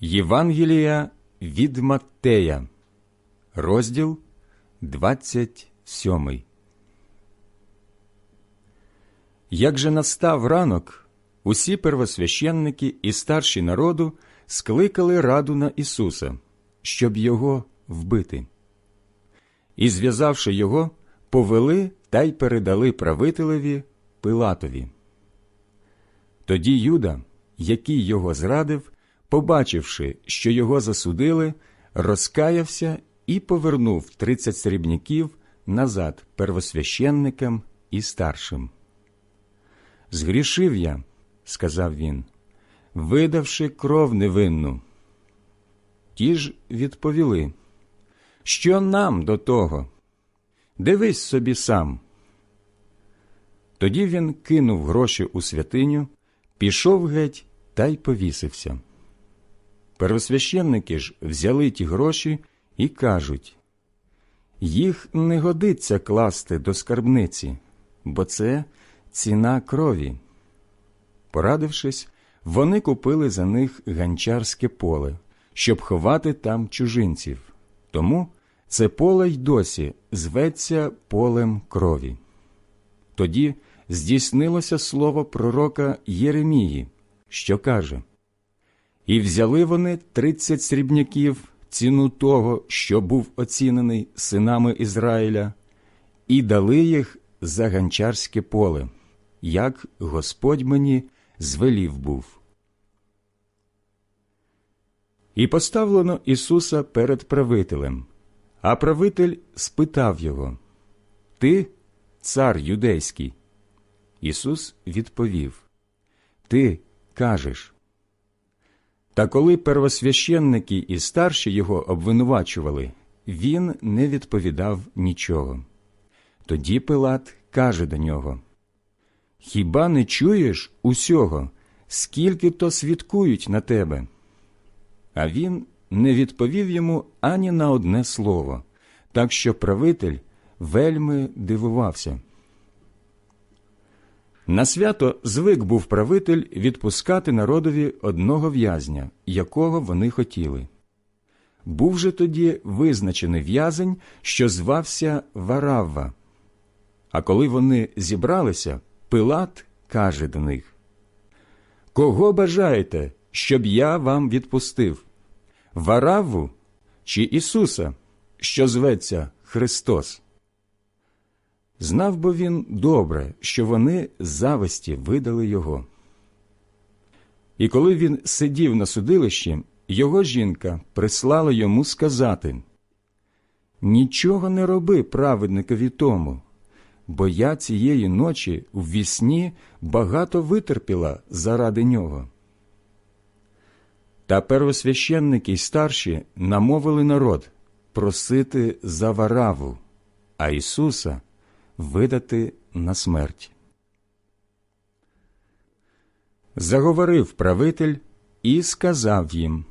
Євангелія від Маттея, розділ 27. Як же настав ранок, усі первосвященники і старші народу скликали раду на Ісуса, щоб його вбити. І, зв'язавши його, повели та й передали правителеві Пилатові. Тоді Юда, який його зрадив, побачивши, що його засудили, розкаявся і повернув тридцять срібняків назад первосвященникам і старшим. Згрішив я, сказав він, видавши кров невинну. Ті ж відповіли, що нам до того? Дивись собі сам. Тоді він кинув гроші у святиню, пішов геть та й повісився. Первосвященники ж взяли ті гроші і кажуть їх не годиться класти до скарбниці, бо це ціна крові. Порадившись, вони купили за них ганчарське поле, щоб ховати там чужинців. Тому це поле й досі зветься полем крові. Тоді здійснилося слово пророка Єремії, що каже І взяли вони тридцять срібняків ціну того, що був оцінений синами Ізраїля, і дали їх за ганчарське поле, як Господь мені звелів був. І поставлено Ісуса перед правителем, а правитель спитав його Ти, цар юдейський? Ісус відповів Ти кажеш. Та коли первосвященники і старші його обвинувачували, він не відповідав нічого. Тоді Пилат каже до нього Хіба не чуєш усього, скільки то свідкують на тебе? А він не відповів йому ані на одне слово, так що правитель вельми дивувався. На свято звик був правитель відпускати народові одного в'язня, якого вони хотіли. Був же тоді визначений в'язень, що звався Варавва. А коли вони зібралися, Пилат каже до них Кого бажаєте, щоб я вам відпустив? Варавву чи Ісуса, що зветься Христос? Знав бо він добре, що вони зависті видали його. І коли він сидів на судилищі, його жінка прислала йому сказати Нічого не роби праведникові тому, бо я цієї ночі в вісні багато витерпіла заради нього. Та первосвященники й старші намовили народ просити за вараву, а Ісуса видати на смерть. Заговорив правитель і сказав їм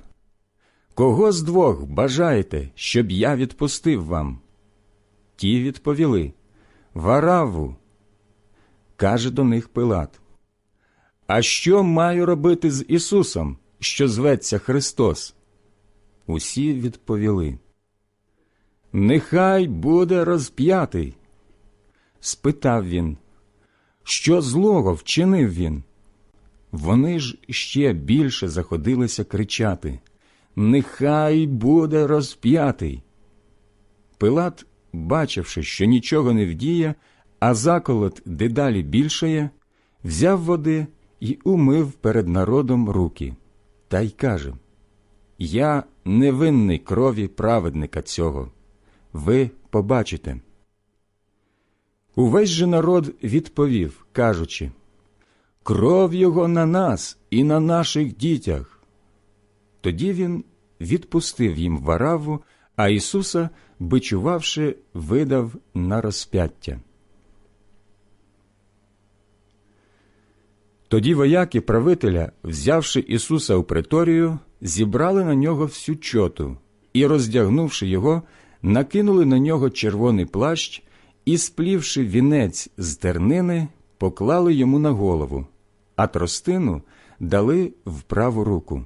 Кого з двох бажаєте, щоб я відпустив вам? Ті відповіли Вараву. Каже до них Пилат. А що маю робити з Ісусом, що зветься Христос? Усі відповіли. Нехай буде розп'ятий спитав він, що злого вчинив він? Вони ж ще більше заходилися кричати Нехай буде розп'ятий. Пилат, бачивши, що нічого не вдіє, а заколот дедалі більшає, взяв води і умив перед народом руки, та й каже Я невинний крові праведника цього. Ви побачите. Увесь же народ відповів, кажучи Кров його на нас і на наших дітях. Тоді він відпустив їм вараву, а Ісуса, бичувавши, видав на розп'яття. Тоді вояки правителя, взявши Ісуса у преторію, зібрали на нього всю чоту і, роздягнувши його, накинули на нього червоний плащ і, сплівши вінець з тернини, поклали йому на голову, а тростину дали в праву руку.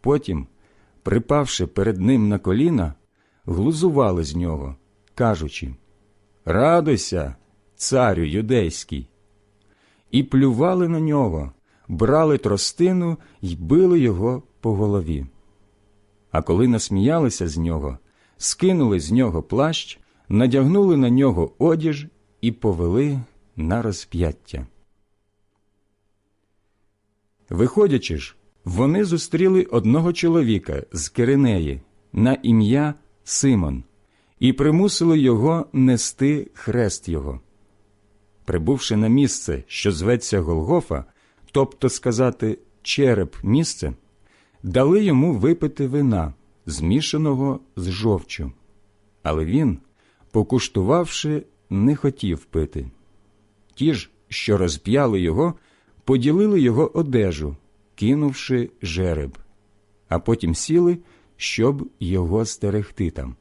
Потім, припавши перед ним на коліна, глузували з нього, кажучи Радуйся, царю юдейський. І плювали на нього, брали тростину й били його по голові. А коли насміялися з нього, скинули з нього плащ, надягнули на нього одіж і повели на розп'яття. Виходячи ж, вони зустріли одного чоловіка з Киринеї на ім'я Симон і примусили його нести хрест його. Прибувши на місце, що зветься Голгофа, тобто сказати череп місце, дали йому випити вина, змішаного з жовчю. Але він, покуштувавши, не хотів пити. Ті ж, що розп'яли його, поділили його одежу, кинувши жереб, а потім сіли, щоб його стерегти там.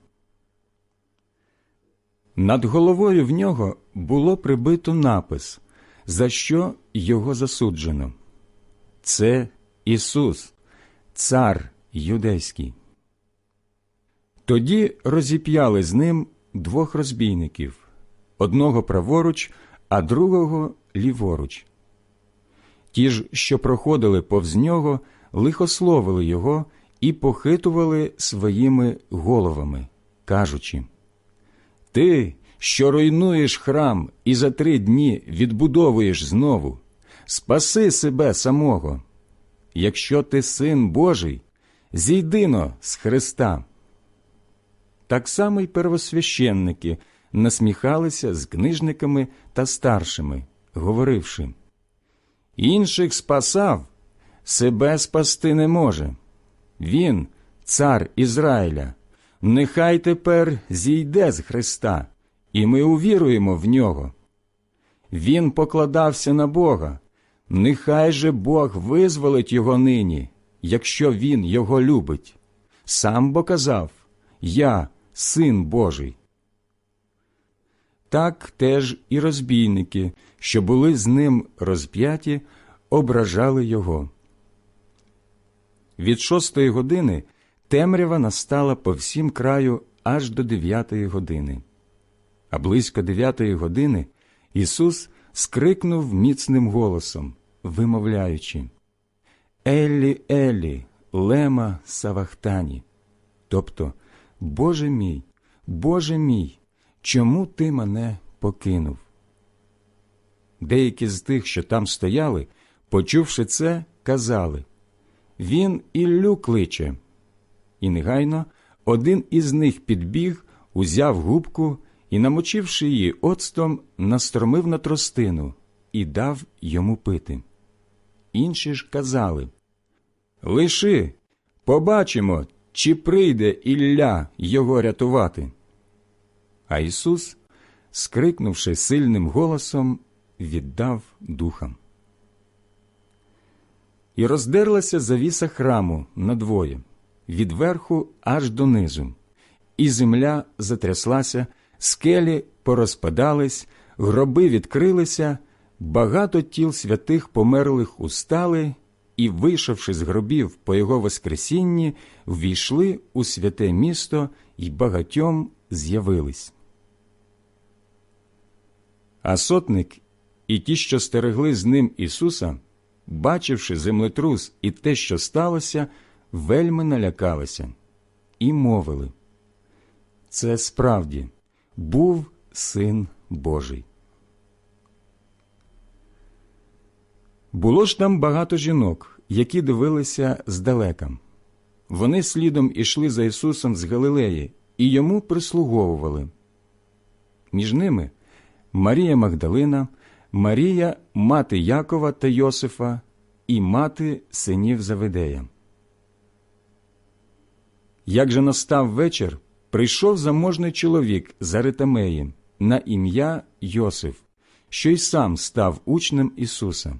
Над головою в нього було прибито напис, за що його засуджено. Це Ісус, Цар Юдейський. Тоді розіп'яли з ним двох розбійників одного праворуч, а другого ліворуч. Ті ж, що проходили повз нього, лихословили його і похитували своїми головами, кажучи Ти, що руйнуєш храм і за три дні відбудовуєш знову, спаси себе самого. Якщо ти син Божий, зійдино з Христа. Так само й первосвященники насміхалися з книжниками та старшими, говоривши Інших спасав, себе спасти не може. Він, цар Ізраїля, нехай тепер зійде з Христа, і ми увіруємо в нього. Він покладався на Бога, нехай же Бог визволить його нині, якщо він його любить. Сам бо казав Я син Божий. Так теж і розбійники, що були з ним розп'яті, ображали його. Від шостої години темрява настала по всім краю аж до дев'ятої години. А близько дев'ятої години Ісус скрикнув міцним голосом, вимовляючи Еллі, Еллі, лема Савахтані. Тобто, Боже мій, Боже мій, чому ти мене покинув? Деякі з тих, що там стояли, почувши це, казали Він Іллю кличе. І негайно один із них підбіг, узяв губку і, намочивши її оцтом, настромив на тростину і дав йому пити. Інші ж казали Лиши, побачимо, чи прийде Ілля його рятувати. А Ісус, скрикнувши сильним голосом, віддав духам. І роздерлася завіса храму надвоє, від верху аж донизу, і земля затряслася, скелі порозпадались, гроби відкрилися, багато тіл святих померлих устали і, вийшовши з гробів по його Воскресінні, ввійшли у святе місто і багатьом з'явились. А сотник і ті, що стерегли з ним Ісуса, бачивши землетрус і те, що сталося, вельми налякалися, і мовили це справді був син Божий. Було ж там багато жінок, які дивилися здалека. Вони слідом ішли за Ісусом з Галилеї і йому прислуговували. Між ними Марія Магдалина, Марія, мати Якова та Йосифа і мати синів Заведея. Як же настав вечір, прийшов заможний чоловік з Аритамеї на ім'я Йосиф, що й сам став учнем Ісуса.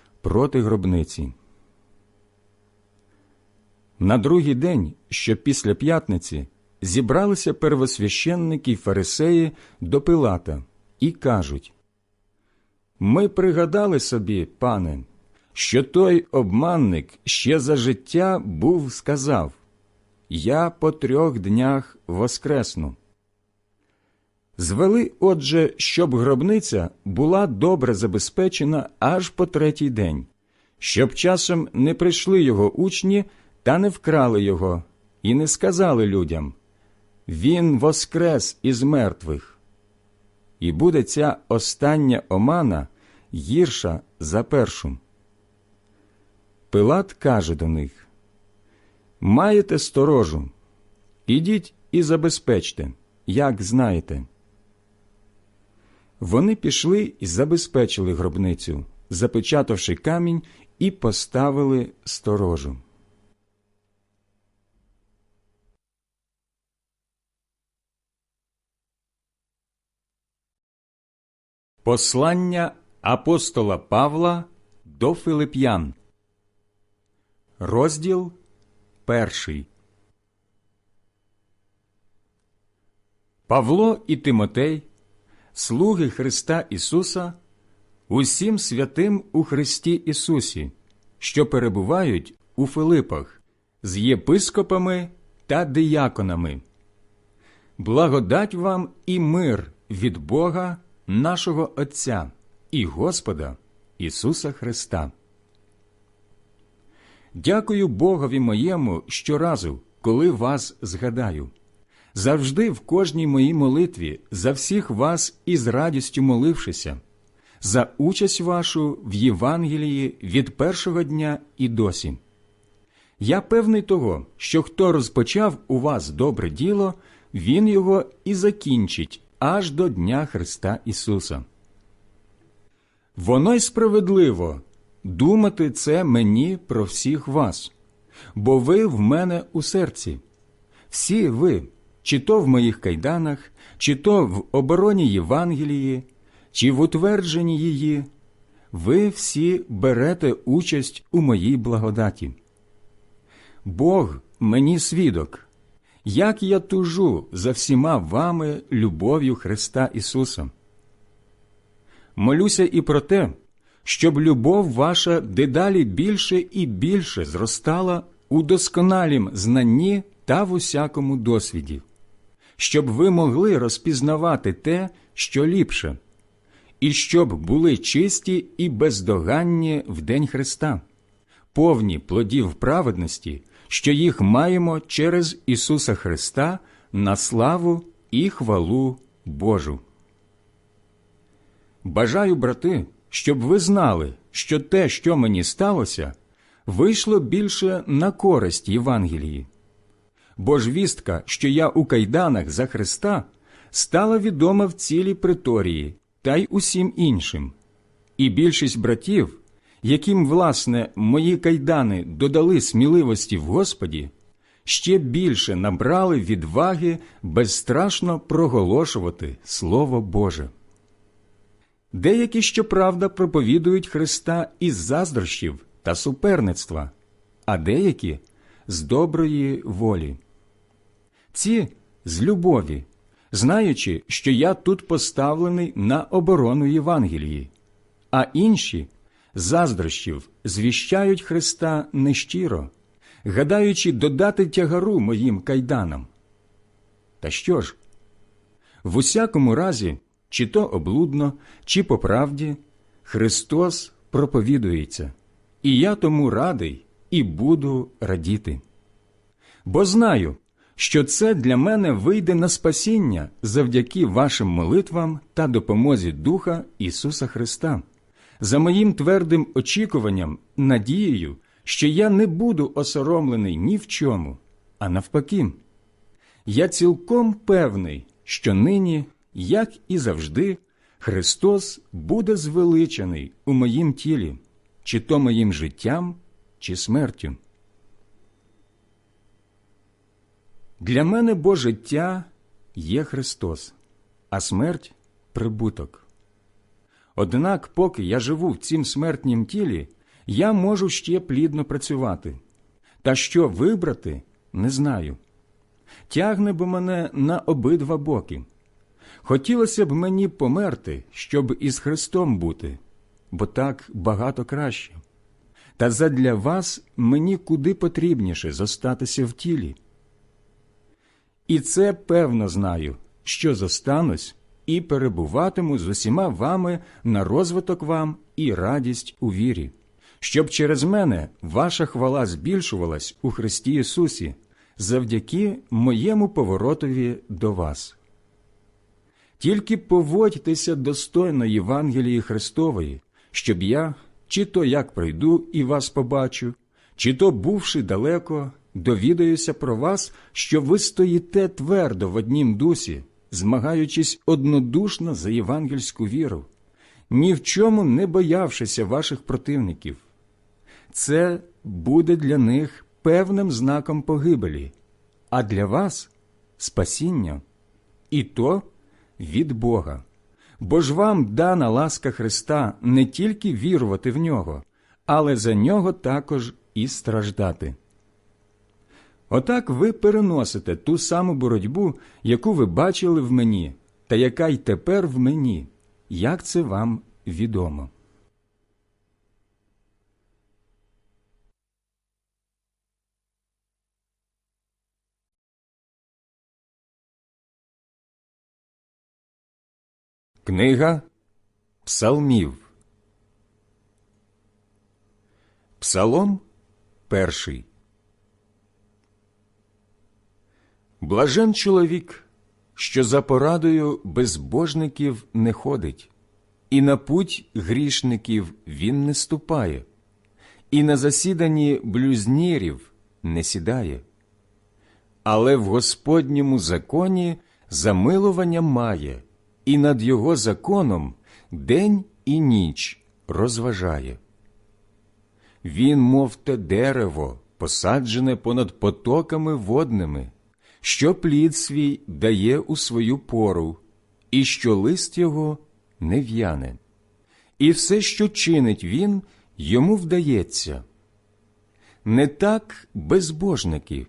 проти гробниці. На другий день, що після п'ятниці, зібралися первосвященники й фарисеї до Пилата і кажуть Ми пригадали собі, пане, що той обманник ще за життя був сказав Я по трьох днях воскресну. Звели, отже, щоб гробниця була добре забезпечена аж по третій день, щоб часом не прийшли його учні та не вкрали його, і не сказали людям Він воскрес із мертвих. І буде ця остання омана гірша за першу. Пилат каже до них Маєте сторожу, ідіть і забезпечте, як знаєте. Вони пішли і забезпечили гробницю, запечатавши камінь і поставили сторожу. Послання апостола Павла до Филип'ян. Розділ перший. Павло і Тимотей, слуги Христа Ісуса, усім святим у Христі Ісусі, що перебувають у Филипах з єпископами та дияконами. Благодать вам і мир від Бога, нашого Отця і Господа Ісуса Христа. Дякую Богові моєму щоразу, коли вас згадаю. Завжди в кожній моїй молитві за всіх вас із радістю молившися, за участь вашу в Євангелії від першого дня і досі. Я певний того, що хто розпочав у вас добре діло, він його і закінчить аж до Дня Христа Ісуса. Воно й справедливо думати це мені про всіх вас, бо ви в мене у серці. Всі ви, чи то в моїх кайданах, чи то в обороні Євангелії, чи в утвердженні її, ви всі берете участь у моїй благодаті. Бог мені свідок, як я тужу за всіма вами любов'ю Христа Ісуса. Молюся і про те, щоб любов ваша дедалі більше і більше зростала у досконалім знанні та в усякому досвіді, щоб ви могли розпізнавати те, що ліпше, і щоб були чисті і бездоганні в День Христа, повні плодів праведності, що їх маємо через Ісуса Христа на славу і хвалу Божу. Бажаю, брати, щоб ви знали, що те, що мені сталося, вийшло більше на користь Євангелії. Бо ж вістка, що я у кайданах за Христа, стала відома в цілій приторії та й усім іншим, і більшість братів, яким, власне, мої кайдани додали сміливості в Господі, ще більше набрали відваги безстрашно проголошувати Слово Боже. Деякі, щоправда, проповідують Христа із заздрощів та суперництва, а деякі з доброї волі. Ці з любові, знаючи, що я тут поставлений на оборону Євангелії, а інші заздрощів звіщають Христа нещиро, гадаючи додати тягару моїм кайданам. Та що ж? В усякому разі, чи то облудно, чи по правді, Христос проповідується, і я тому радий і буду радіти. Бо знаю, що це для мене вийде на спасіння завдяки вашим молитвам та допомозі Духа Ісуса Христа, за моїм твердим очікуванням, надією, що я не буду осоромлений ні в чому, а навпаки. Я цілком певний, що нині, як і завжди, Христос буде звеличений у моїм тілі, чи то моїм життям, чи смертю. Для мене бо життя є Христос, а смерть прибуток. Однак, поки я живу в цім смертнім тілі, я можу ще плідно працювати. Та що вибрати, не знаю. Тягне бо мене на обидва боки. Хотілося б мені померти, щоб із Христом бути, бо так багато краще. Та задля вас мені куди потрібніше зостатися в тілі. І це певно знаю, що зостанусь і перебуватиму з усіма вами на розвиток вам і радість у вірі, щоб через мене ваша хвала збільшувалась у Христі Ісусі завдяки моєму поворотові до вас. Тільки поводьтеся достойно Євангелії Христової, щоб я, чи то як прийду і вас побачу, чи то, бувши далеко, довідаюся про вас, що ви стоїте твердо в однім дусі, змагаючись однодушно за євангельську віру, ні в чому не боявшися ваших противників. Це буде для них певним знаком погибелі, а для вас спасіння, і то від Бога. Бо ж вам дана ласка Христа не тільки вірувати в нього, але за нього також і страждати. Отак ви переносите ту саму боротьбу, яку ви бачили в мені, та яка й тепер в мені, як це вам відомо. Книга Псалмів. Псалом перший Блажен чоловік, що за порадою безбожників не ходить, і на путь грішників він не ступає, і на засіданні блюзнірів не сідає. Але в Господньому законі замилування має, і над його законом день і ніч розважає. Він, мов те дерево, посаджене понад потоками водними що плід свій дає у свою пору, і що лист його не в'яне, і все, що чинить він, йому вдається. Не так безбожники,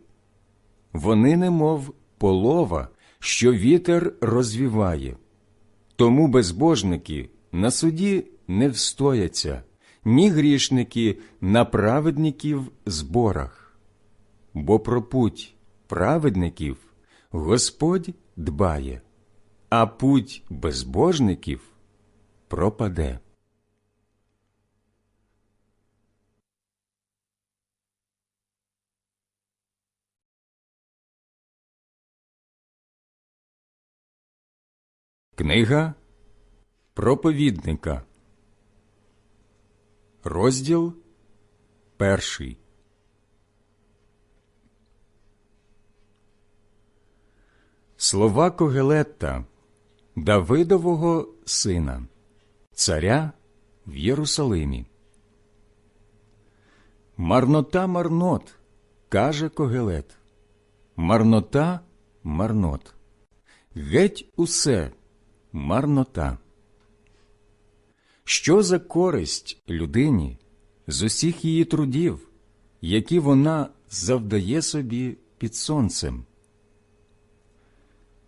вони, немов полова, що вітер розвіває. Тому безбожники на суді не встояться, ні грішники на праведників зборах, бо про путь праведників Господь дбає, а путь безбожників пропаде. Книга проповідника, розділ перший. Слова Когелетта, Давидового сина, царя в Єрусалимі. Марнота марнот, каже Когелет. Марнота марнот. Геть усе марнота. Що за користь людині з усіх її трудів, які вона завдає собі під сонцем?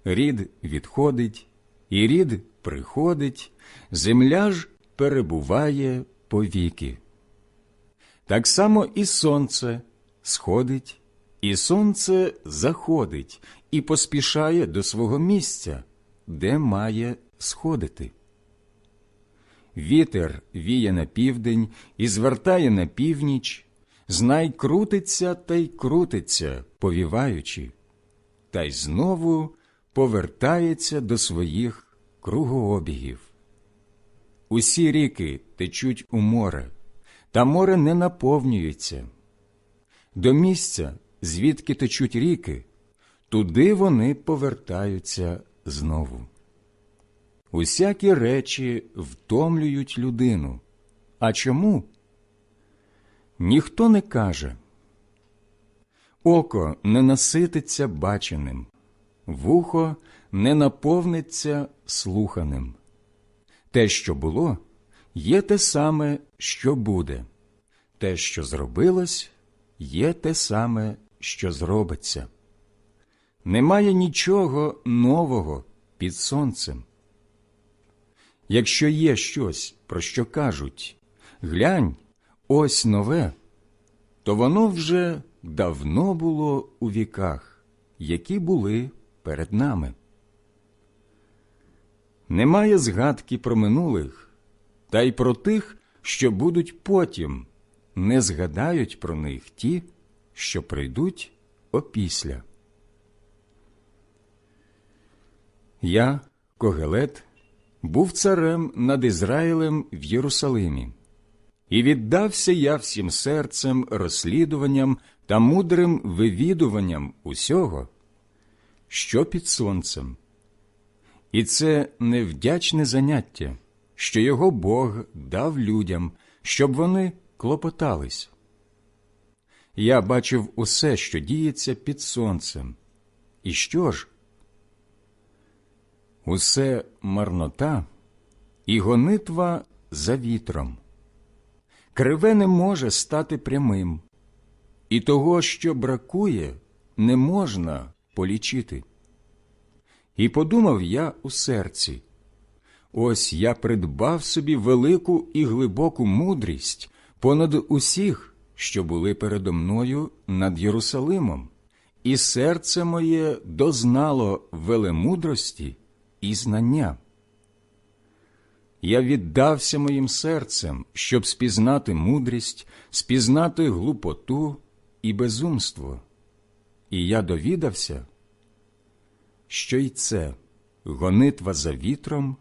Рід відходить, і рід приходить, земля ж перебуває повіки. Так само і сонце сходить, і сонце заходить і поспішає до свого місця, де має сходити. Вітер віє на південь і звертає на північ, знай крутиться та й крутиться, повіваючи, та й знову повертається до своїх кругообігів. Усі ріки течуть у море, та море не наповнюється. До місця, звідки течуть ріки, туди вони повертаються знову. Усякі речі втомлюють людину. А чому? Ніхто не каже. Око не насититься баченим, вухо не наповниться слуханим. Те, що було, є те саме, що буде, те, що зробилось, є те саме, що зробиться. Немає нічого нового під сонцем. Якщо є щось, про що кажуть глянь, ось нове, то воно вже давно було у віках, які були перед нами. Немає згадки про минулих, та й про тих, що будуть потім, не згадають про них ті, що прийдуть опісля. Я, Когелет, був царем над Ізраїлем в Єрусалимі, і віддався я всім серцем, розслідуванням та мудрим вивідуванням усього, що під сонцем. І це невдячне заняття, що його Бог дав людям, щоб вони клопотались. Я бачив усе, що діється під сонцем. І що ж? Усе марнота і гонитва за вітром. Криве не може стати прямим, і того, що бракує, не можна полічити. І подумав я у серці ось я придбав собі велику і глибоку мудрість понад усіх, що були передо мною над Єрусалимом, і серце моє дознало велемудрості і знання. Я віддався моїм серцем, щоб спізнати мудрість, спізнати глупоту і безумство, і я довідався, що й це гонитва за вітром,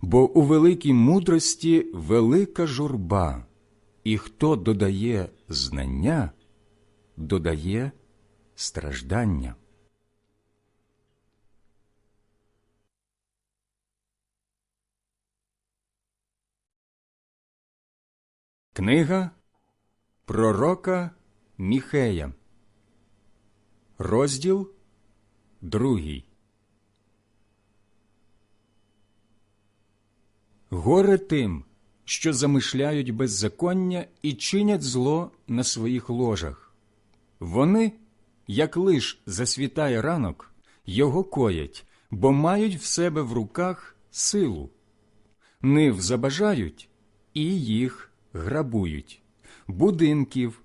бо у великій мудрості велика журба, і хто додає знання, додає страждання. Книга Пророка Міхея, розділ другий. Горе тим, що замишляють беззаконня і чинять зло на своїх ложах. Вони, як лиш засвітає ранок, його коять, бо мають в себе в руках силу. Нив забажають і їх грабують, будинків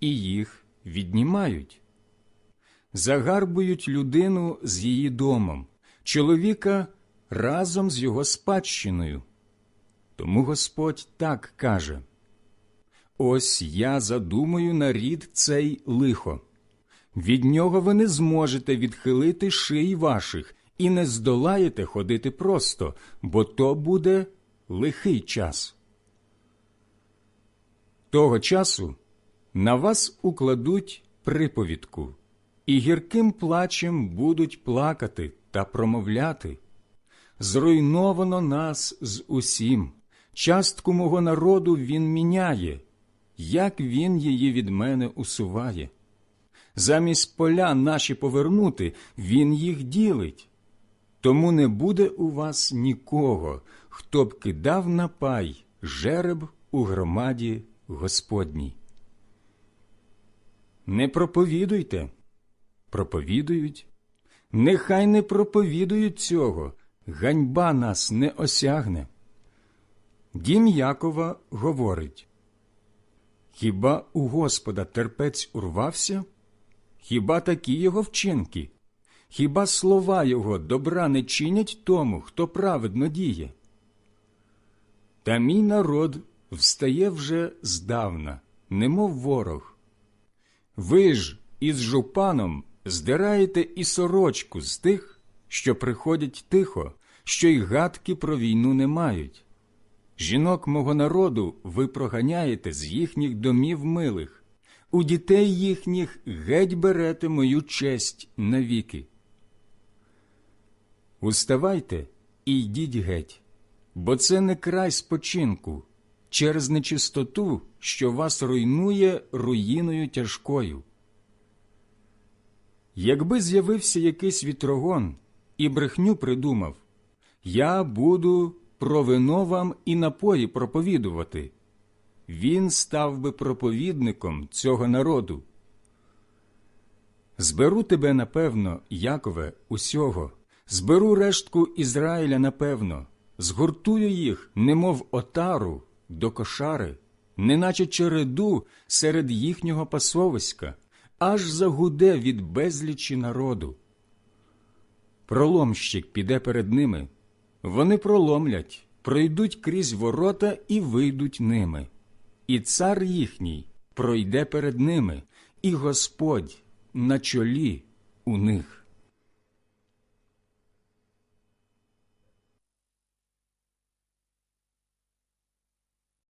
і їх віднімають. Загарбують людину з її домом, чоловіка разом з його спадщиною. Тому Господь так каже Ось я задумаю на рід цей лихо. Від нього ви не зможете відхилити шиї ваших і не здолаєте ходити просто, бо то буде лихий час. Того часу на вас укладуть приповідку, і гірким плачем будуть плакати та промовляти. Зруйновано нас з усім, частку мого народу він міняє, як він її від мене усуває. Замість поля наші повернути, він їх ділить. Тому не буде у вас нікого, хто б кидав на пай жереб у громаді Господній. Не проповідуйте, проповідують. Нехай не проповідують цього, ганьба нас не осягне. Дім Якова говорить Хіба у Господа терпець урвався? Хіба такі його вчинки? Хіба слова його добра не чинять тому, хто праведно діє? Та мій народ встає вже здавна, немов ворог. Ви ж із жупаном здираєте і сорочку з тих, що приходять тихо, що й гадки про війну не мають. Жінок мого народу ви проганяєте з їхніх домів милих, у дітей їхніх геть берете мою честь навіки. Уставайте і йдіть геть, бо це не край спочинку, через нечистоту, що вас руйнує руїною тяжкою. Якби з'явився якийсь вітрогон і брехню придумав, я буду про вино вам і напої проповідувати. Він став би проповідником цього народу. Зберу тебе, напевно, Якове, усього, зберу рештку Ізраїля, напевно, згуртую їх, немов отару, до кошари, неначе череду серед їхнього пасовиська, аж загуде від безлічі народу. Проломщик піде перед ними, вони проломлять, пройдуть крізь ворота і вийдуть ними. І цар їхній пройде перед ними, і Господь на чолі у них.